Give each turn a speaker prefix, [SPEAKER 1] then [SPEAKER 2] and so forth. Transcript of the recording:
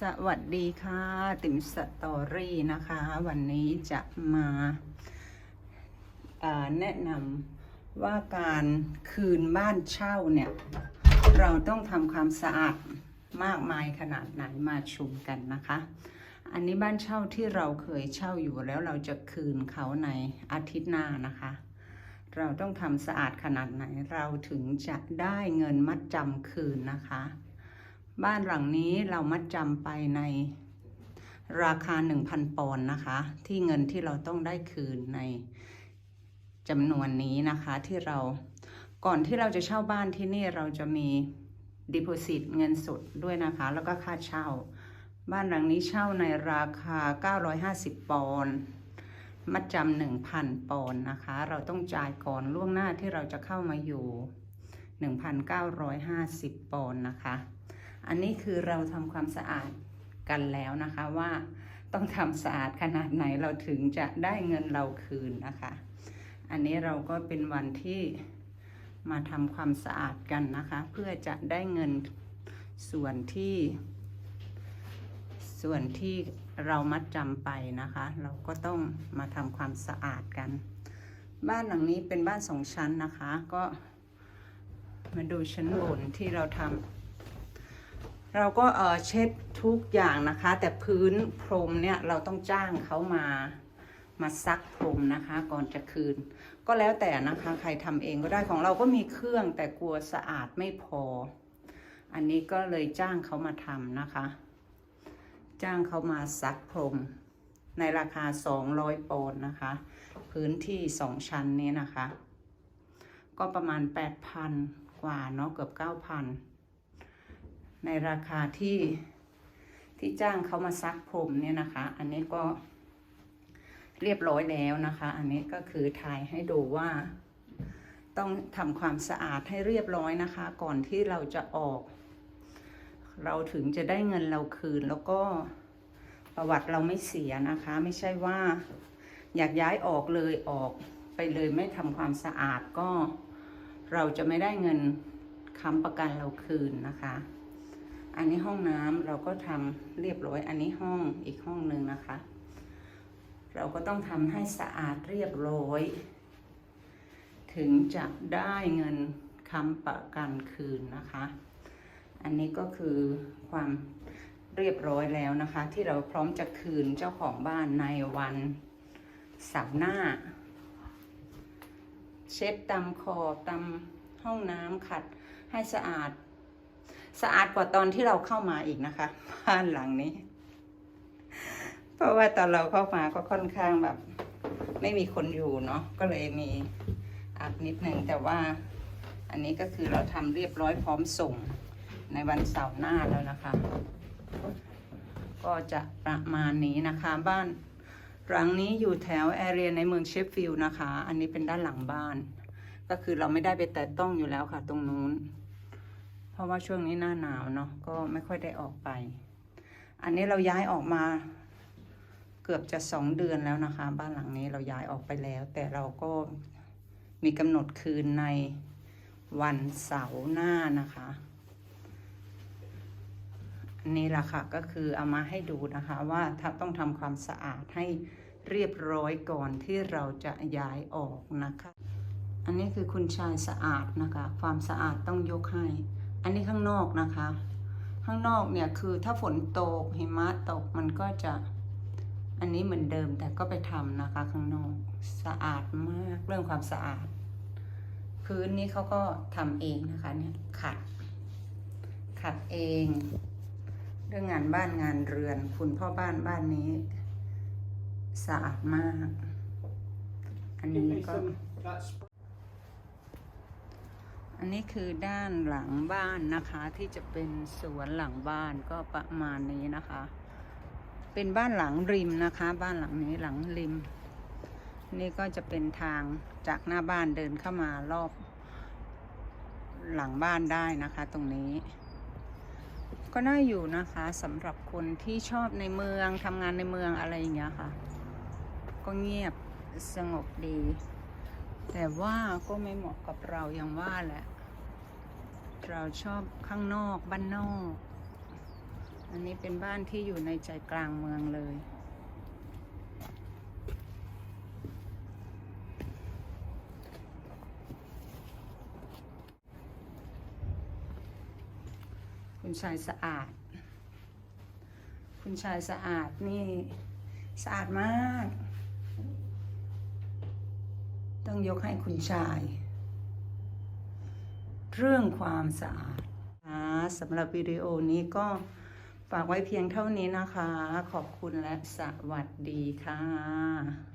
[SPEAKER 1] สวัสดีค่ะ ติ๋มสตอรี่นะคะ วันนี้จะมาาแนะนำว่าการคืนบ้านเช่าเนี่ย เราต้องทำความสะอาดมากมายขนาดไหนมาชมกันนะคะ อันนี้บ้านเช่าที่เราเคยเช่าอยู่แล้วเราจะคืนเขาในอาทิตย์หน้านะคะ เราต้องทำสะอาดขนาดไหนเราถึงจะได้เงินมัดจำคืนนะคะ บ้านหลังนี้เรามัดจำไปในราคา 1,000 ปอนด์นะคะ ที่เงินที่เราต้องได้คืนในจำนวนนี้นะคะที่เราก่อนที่เราจะเช่าบ้านที่นี่เราจะมี deposit เงินสดด้วยนะคะ แล้วก็ค่าเช่า บ้านหลังนี้เช่าในราคา 950 ปอนด์มัดจำ1,000 ปอนด์นะคะ เราต้องจ่ายก่อนล่วงหน้าที่เราจะเข้ามาอยู่ 1,950 ปอนด์นะคะ อันนี้คือเราทำความสะอาดกันแล้วนะคะว่าต้องทำสะอาดขนาดไหนเราถึงจะได้เงินเราคืนนะคะ อันนี้เราก็เป็นวันที่มาทำความสะอาดกันนะคะ เพื่อจะได้เงินส่วนที่ ส่วนที่เรามัดจำไปนะคะ เราก็ต้องมาทำความสะอาดกัน บ้านหลังนี้เป็นบ้านสองชั้นนะคะ ก็มาดูชั้นบนที่เราทำ เราก็เออเช็ดทุกอย่างนะคะ แต่พื้นพรมเนี่ยเราต้องจ้างเขามามาซักพรมนะคะ ก่อนจะคืน ก็แล้วแต่นะคะใครทำเองก็ได้ของเราก็มีเครื่องแต่กลัวสะอาดไม่พอ อันนี้ก็เลยจ้างเขามาทำนะคะ จ้างเขามาซักพรม ในราคา 200ปอนด์นะคะ พื้นที่สองชั้นนี้นะคะ ก็ประมาณ 8,000 กว่าเนาะเกือบ 9,000 ในราคาที่ที่จ้างเขามาซักผมเนี่ยนะคะ อันนี้ก็เรียบร้อยแล้วนะคะ อันนี้ก็คือถ่ายให้ดูว่า ต้องทำความสะอาดให้เรียบร้อยนะคะ ก่อนที่เราจะออก เราถึงจะได้เงินเราคืนแล้วก็ประวัติเราไม่เสียนะคะ ไม่ใช่ว่า อยากย้ายออกเลยออกไปเลยไม่ทำความสะอาดก็ เราจะไม่ได้เงินค้ำประกันเราคืนนะคะ อันนี้ห้องน้ำเราก็ทำเรียบร้อย อันนี้ห้องอีกห้องหนึ่งนะคะ เราก็ต้องทำให้สะอาดเรียบร้อย ถึงจะได้เงินค้ำประกันคืนนะคะ อันนี้ก็คือความเรียบร้อยแล้วนะคะ ที่เราพร้อมจะคืนเจ้าของบ้านในวันเสาร์หน้า เช็ดตามขอบตามห้องน้ำขัดให้สะอาด สะอาดกว่าตอนที่เราเข้ามาอีกนะคะ บ้านหลังนี้ เพราะว่าตอนเราเข้ามาก็ค่อนข้างแบบ ไม่มีคนอยู่เนาะก็เลยมีอับนิดนึงแต่ว่า อันนี้ก็คือเราทำเรียบร้อยพร้อมส่งในวันเสาร์หน้าแล้วนะคะ ก็จะประมาณนี้นะคะบ้านหลังนี้อยู่แถวแอเรียในเมืองเชฟฟิลด์นะคะ อันนี้เป็นด้านหลังบ้าน ก็คือเราไม่ได้ไปแตะต้องอยู่แล้วค่ะ ตรงนู้น เพราะว่าช่วงนี้หน้าหนาวเนาะก็ไม่ค่อยได้ออกไป อันนี้เราย้ายออกมาเกือบจะสองเดือนแล้วนะคะ บ้านหลังนี้เราย้ายออกไปแล้ว แต่เราก็มีกำหนดคืนในวันเสาร์หน้านะคะอันนี้ละค่ะก็คือเอามาให้ดูนะคะว่าถ้าต้องทำความสะอาดให้เรียบร้อยก่อนที่เราจะย้ายออกนะคะ อันนี้คือคุณชายสะอาดนะคะ ความสะอาดต้องยกให้ อันนี้ข้างนอกนะคะ ข้างนอกเนี่ยคือถ้าฝนตกหิมะตกมันก็จะอันนี้เหมือนเดิมแต่ก็ไปทำนะคะ ข้างนอกสะอาดมากเรื่องความสะอาด พื้นนี้เขาก็ทำเองนะคะเนี่ยขัด ขัดเอง เรื่องงานบ้านงานเรือน คุณพ่อบ้านบ้านนี้ สะอาดมาก อันนี้ก็ อันนี้คือด้านหลังบ้านนะคะที่จะเป็นสวนหลังบ้านก็ประมาณนี้นะคะ เป็นบ้านหลังริมนะคะ บ้านหลังนี้หลังริม นี่ก็จะเป็นทางจากหน้าบ้านเดินเข้ามารอบ หลังบ้านได้นะคะ ตรงนี้ ก็น่าอยู่นะคะสำหรับคนที่ชอบในเมืองทำงานในเมืองอะไรอย่างเงี้ยค่ะ ก็เงียบสงบดี แต่ว่าก็ไม่เหมาะกับเราอย่างว่าแหละ เราชอบข้างนอกบ้านนอก อันนี้เป็นบ้านที่อยู่ในใจกลางเมืองเลย คุณชายสะอาด คุณชายสะอาดนี่ สะอาดมาก ต้องยกให้คุณชาย เรื่องความสะอาดนะสำหรับวิดีโอนี้ก็ฝากไว้เพียงเท่านี้นะคะ ขอบคุณและสวัสดีค่ะ